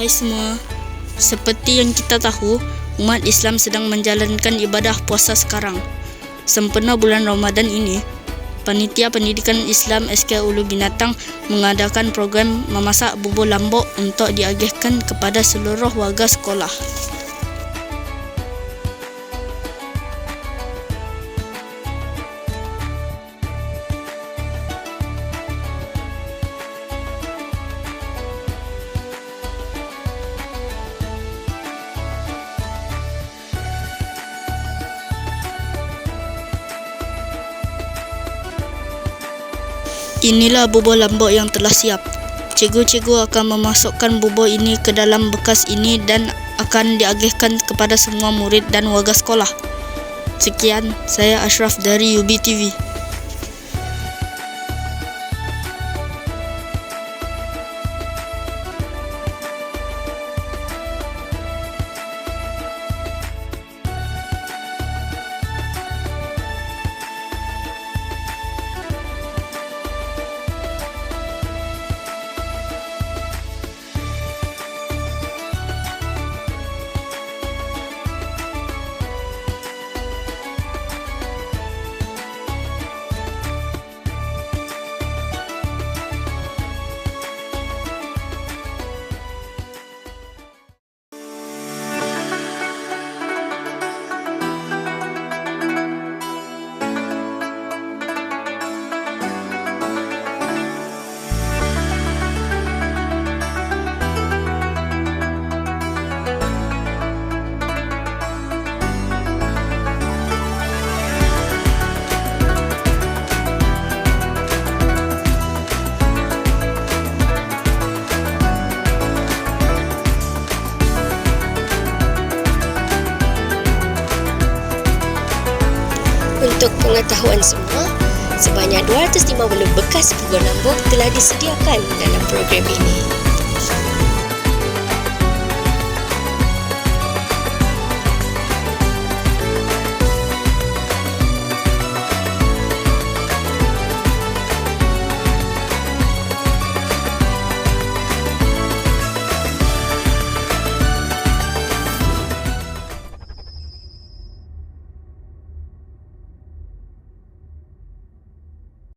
Hai semua. Seperti yang kita tahu, umat Islam sedang menjalankan ibadah puasa sekarang. Sempena bulan Ramadan ini, Panitia Pendidikan Islam SK Ulu Binatang mengadakan program memasak bubur lambuk untuk diagihkan kepada seluruh warga sekolah. Inilah bubur lambuk yang telah siap. Cikgu-cikgu akan memasukkan bubur ini ke dalam bekas ini dan akan diagihkan kepada semua murid dan warga sekolah. Sekian, saya Ashraf dari UBTV. Untuk pengetahuan semua, sebanyak 250 bekas bubur lambuk telah disediakan dalam program ini.